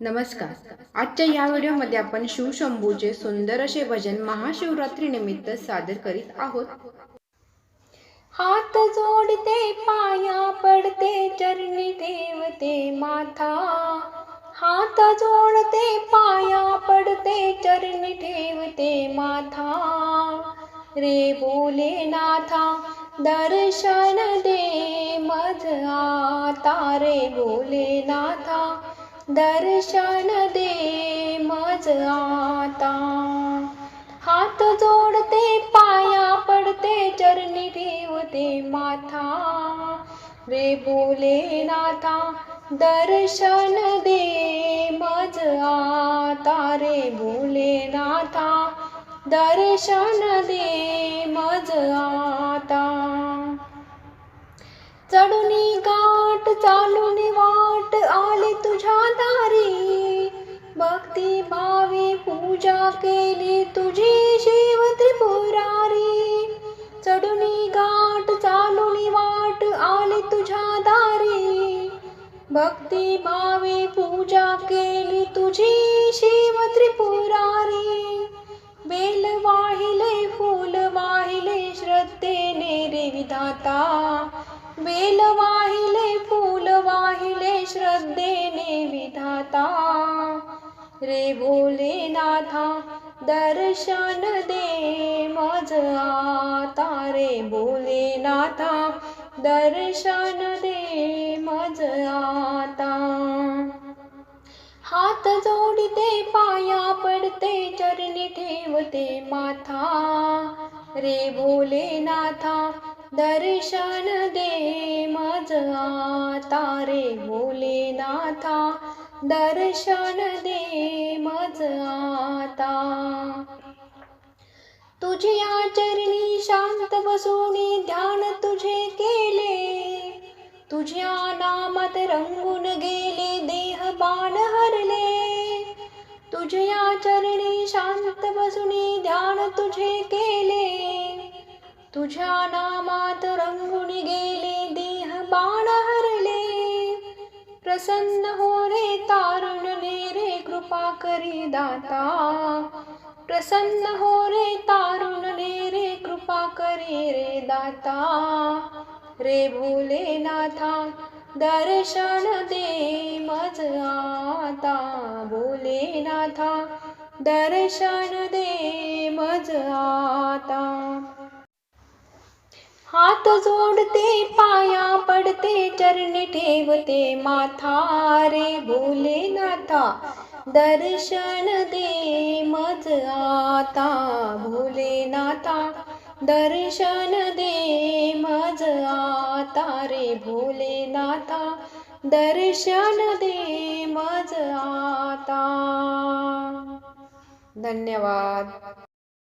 नमस्कार. आजच्या या व्हिडिओमध्ये आपण शिवशंभूचे सुंदर असे भजन महाशिवरात्री निमित्त सादर करीत आहोत. हात जोडते पाया पडते चरणी ठेवते माथा. हात जोडते पाया पडते चरणी ठेवते माथा. रे बोले नाथा दर्शन दे मज आता. रे बोले नाथा दर्शन दे मज आता. हात जोडते पाया पडते चरणी ठेवते माथा. रे बोले नाथा दर्शन दे मज आता. रे बोले नाथा दर्शन दे मज आता. चढून गाठ चालून वाट आली तुझ्या भक्ती भावी पूजा केली तुझी शिव त्रिपुरारी. चढुनी गाठ चालुनी वाट आली तुझ्या दारी. भक्ती भावी पूजा केली तुझी शिव त्रिपुरारी. बेल वाहिले फूल वाहिले श्रद्धेने रे विधाता. बेल वाहिले फूल वाहिले श्रद्धेने विधाता. रे भोलेनाथा दर्शन दे मज आता रे भोलेनाथा दर्शन दे मज आता. हात जोडते पाया पडते चरणी ठेवते माथा. रे भोलेनाथा दर्शन दे मज तारे भोलेनाथा. दर्शन दे मज आता. चरणी शांत बसून ध्यान तुझे केले. तुझ्या नामात रंगून गेले देह बाण हरले. तुझ्या चरणी शांत बसून ध्यान तुझे केले. तुझ्या नामात रंगून गेले देह बाण हरले. प्रसन्न हो रे तारुण रे कृपा करी दाता. प्रसन्न हो रे तारुण रे कृपा करी रे दाता. रे भोलेनाथा दर्शन दे मज आता. भोलेनाथा दर्शन दे मज आता. हात जोडते पाया पडते चरणी ठेवते माथा रे भोलेनाथा दर्शन दे मज आता भोलेनाथा दर्शन दे मज आता रे भोलेनाथा दर्शन दे मज आता। धन्यवाद।